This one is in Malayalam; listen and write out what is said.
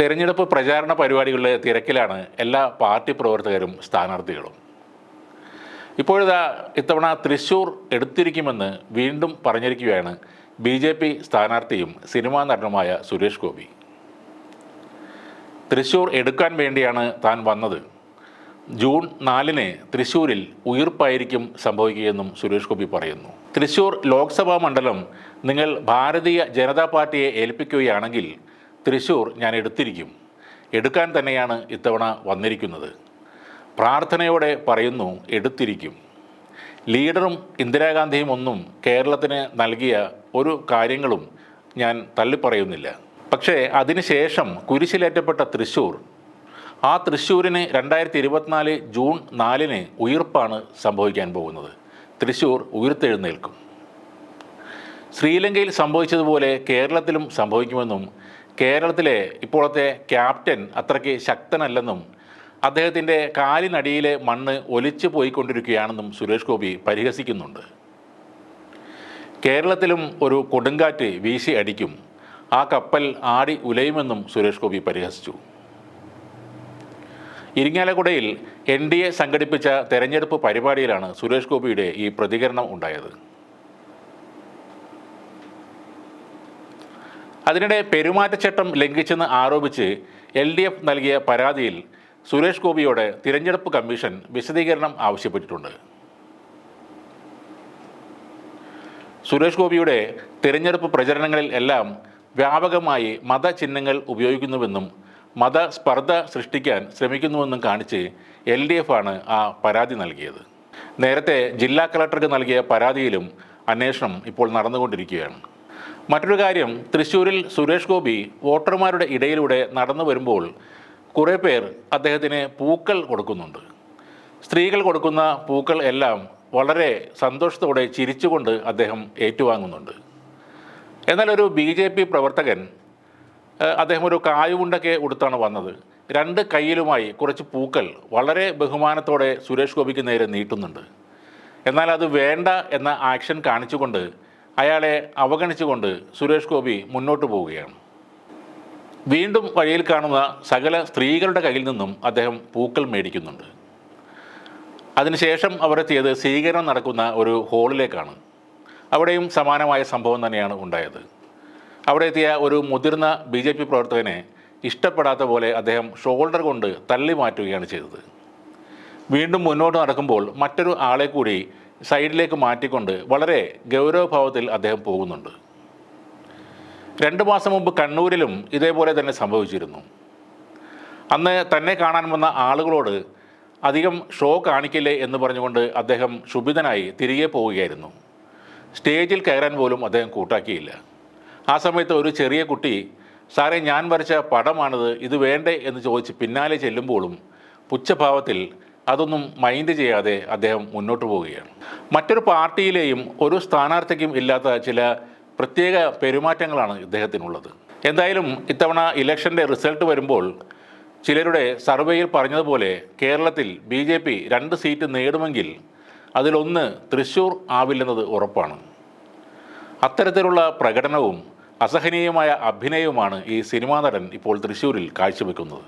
തെരഞ്ഞെടുപ്പ് പ്രചാരണ പരിപാടികളിലെ തിരക്കിലാണ് എല്ലാ പാർട്ടി പ്രവർത്തകരും സ്ഥാനാർത്ഥികളും. ഇപ്പോഴിതാ ഇത്തവണ തൃശ്ശൂർ എടുത്തിരിക്കുമെന്ന് വീണ്ടും പറഞ്ഞിരിക്കുകയാണ് ബി ജെ പി സ്ഥാനാർത്ഥിയും സിനിമാ നടനുമായ സുരേഷ് ഗോപി. തൃശൂർ എടുക്കാൻ വേണ്ടിയാണ് താൻ വന്നത്. ജൂൺ നാലിന് തൃശ്ശൂരിൽ ഉയർപ്പായിരിക്കും സംഭവിക്കുകയെന്നും സുരേഷ് ഗോപി പറയുന്നു. തൃശൂർ ലോക്സഭാ മണ്ഡലം നിങ്ങൾ ഭാരതീയ ജനതാ പാർട്ടിയെ ഏൽപ്പിക്കുകയാണെങ്കിൽ തൃശ്ശൂർ ഞാൻ എടുത്തിരിക്കും. എടുക്കാൻ തന്നെയാണ് ഇത്തവണ വന്നിരിക്കുന്നത്. പ്രാർത്ഥനയോടെ പറയുന്നു എടുത്തിരിക്കും. ലീഡറും ഇന്ദിരാഗാന്ധിയും ഒന്നും കേരളത്തിന് നൽകിയ ഒരു കാര്യങ്ങളും ഞാൻ തള്ളിപ്പറയുന്നില്ല. പക്ഷേ അതിനുശേഷം കുരിശിലേറ്റപ്പെട്ട തൃശ്ശൂർ ആ തൃശ്ശൂരിന് രണ്ടായിരത്തി ഇരുപത്തിനാല് ജൂൺ നാലിന് ഉയർപ്പാണ് സംഭവിക്കാൻ പോകുന്നത്. തൃശ്ശൂർ ഉയർത്തെഴുന്നേൽക്കും. ശ്രീലങ്കയിൽ സംഭവിച്ചതുപോലെ കേരളത്തിലും സംഭവിക്കുമെന്നും കേരളത്തിലെ ഇപ്പോഴത്തെ ക്യാപ്റ്റൻ അത്രയ്ക്ക് ശക്തനല്ലെന്നും അദ്ദേഹത്തിന്റെ കാലിനടിയിലെ മണ്ണ് ഒലിച്ചു പോയിക്കൊണ്ടിരിക്കുകയാണെന്നും സുരേഷ് ഗോപി പരിഹസിക്കുന്നുണ്ട്. കേരളത്തിലും ഒരു കൊടുങ്കാറ്റ് വീശി അടിക്കും. ആ കപ്പൽ ആടി ഉലയുമെന്നും സുരേഷ് ഗോപി പരിഹസിച്ചു. ഇരിങ്ങാലക്കുടയിൽ എൻ ഡി എ സംഘടിപ്പിച്ച തെരഞ്ഞെടുപ്പ് പരിപാടിയിലാണ് സുരേഷ് ഗോപിയുടെ ഈ പ്രതികരണം ഉണ്ടായത്. അതിനിടെ പെരുമാറ്റച്ചട്ടം ലംഘിച്ചെന്ന് ആരോപിച്ച് എൽ ഡി എഫ് നൽകിയ പരാതിയിൽ സുരേഷ് ഗോപിയോട് തിരഞ്ഞെടുപ്പ് കമ്മീഷൻ വിശദീകരണം ആവശ്യപ്പെട്ടിട്ടുണ്ട്. സുരേഷ് ഗോപിയുടെ തിരഞ്ഞെടുപ്പ് പ്രചരണങ്ങളിൽ എല്ലാം വ്യാപകമായി മതചിഹ്നങ്ങൾ ഉപയോഗിക്കുന്നുവെന്നും മതസ്പർദ്ധ സൃഷ്ടിക്കാൻ ശ്രമിക്കുന്നുവെന്നും കാണിച്ച് എൽ ഡി എഫ് ആണ് ആ പരാതി നൽകിയത്. നേരത്തെ ജില്ലാ കളക്ടർക്ക് നൽകിയ പരാതിയിലും അന്വേഷണം ഇപ്പോൾ നടന്നുകൊണ്ടിരിക്കുകയാണ്. മറ്റൊരു കാര്യം തൃശ്ശൂരിൽ സുരേഷ് ഗോപി വോട്ടർമാരുടെ ഇടയിലൂടെ നടന്നു വരുമ്പോൾ കുറേ പേർ അദ്ദേഹത്തിന് പൂക്കൾ കൊടുക്കുന്നുണ്ട്. സ്ത്രീകൾ കൊടുക്കുന്ന പൂക്കൾ എല്ലാം വളരെ സന്തോഷത്തോടെ ചിരിച്ചുകൊണ്ട് അദ്ദേഹം ഏറ്റുവാങ്ങുന്നുണ്ട്. എന്നാൽ ഒരു ബി ജെ പി പ്രവർത്തകൻ അദ്ദേഹം ഒരു കായുകൊണ്ടൊക്കെ ഉടുത്താണ് വന്നത്. രണ്ട് കയ്യിലുമായി കുറച്ച് പൂക്കൾ വളരെ ബഹുമാനത്തോടെ സുരേഷ് ഗോപിക്ക് നേരെ നീട്ടുന്നുണ്ട്. എന്നാൽ അത് വേണ്ട എന്ന ആക്ഷൻ കാണിച്ചുകൊണ്ട് അയാളെ അവഗണിച്ചുകൊണ്ട് സുരേഷ് ഗോപി മുന്നോട്ട് പോവുകയാണ്. വീണ്ടും വഴിയിൽ കാണുന്ന സകല സ്ത്രീകളുടെ കയ്യിൽ നിന്നും അദ്ദേഹം പൂക്കൾ മേടിക്കുന്നുണ്ട്. അതിനുശേഷം അവരെത്തിയത് സ്വീകരണം നടക്കുന്ന ഒരു ഹാളിലേക്കാണ്. അവിടെയും സമാനമായ സംഭവം തന്നെയാണ് ഉണ്ടായത്. അവിടെ എത്തിയ ഒരു മുതിർന്ന ബി ജെ പി പ്രവർത്തകനെ ഇഷ്ടപ്പെടാത്ത പോലെ അദ്ദേഹം ഷോൾഡർ കൊണ്ട് തള്ളി മാറ്റുകയാണ് ചെയ്തത്. വീണ്ടും മുന്നോട്ട് നടക്കുമ്പോൾ മറ്റൊരു ആളെ കൂടി സൈഡിലേക്ക് മാറ്റിക്കൊണ്ട് വളരെ ഗൗരവഭാവത്തിൽ അദ്ദേഹം പോകുന്നുണ്ട്. രണ്ട് മാസം മുമ്പ് കണ്ണൂരിലും ഇതേപോലെ തന്നെ സംഭവിച്ചിരുന്നു. അന്ന് തന്നെ കാണാൻ വന്ന ആളുകളോട് അധികം ഷോ കാണിക്കില്ലേ എന്ന് പറഞ്ഞുകൊണ്ട് അദ്ദേഹം ക്ഷുഭിതനായി തിരികെ പോവുകയായിരുന്നു. സ്റ്റേജിൽ കയറാൻ പോലും അദ്ദേഹം കൂട്ടാക്കിയില്ല. ആ സമയത്ത് ഒരു ചെറിയ കുട്ടി സാറേ ഞാൻ വരച്ച പടമാണിത് ഇത് വേണ്ടേ? എന്ന് ചോദിച്ച് പിന്നാലെ ചെല്ലുമ്പോഴും പുച്ഛഭാവത്തിൽ അതൊന്നും മൈൻഡ് ചെയ്യാതെ അദ്ദേഹം മുന്നോട്ട് പോവുകയാണ്. മറ്റൊരു പാർട്ടിയിലെയും ഒരു സ്ഥാനാർത്ഥിക്കും ഇല്ലാത്ത ചില പ്രത്യേക പെരുമാറ്റങ്ങളാണ് ഇദ്ദേഹത്തിനുള്ളത്. എന്തായാലും ഇത്തവണ ഇലക്ഷന്റെ റിസൾട്ട് വരുമ്പോൾ ചിലരുടെ സർവേയിൽ പറഞ്ഞതുപോലെ കേരളത്തിൽ ബി ജെ പി രണ്ട് സീറ്റ് നേടുമെങ്കിൽ അതിലൊന്ന് തൃശ്ശൂർ ആവില്ലെന്നത് ഉറപ്പാണ്. അത്തരത്തിലുള്ള പ്രകടനവും അസഹനീയമായ അഭിനയവുമാണ് ഈ സിനിമാ നടൻ ഇപ്പോൾ തൃശ്ശൂരിൽ കാഴ്ചവെക്കുന്നത്.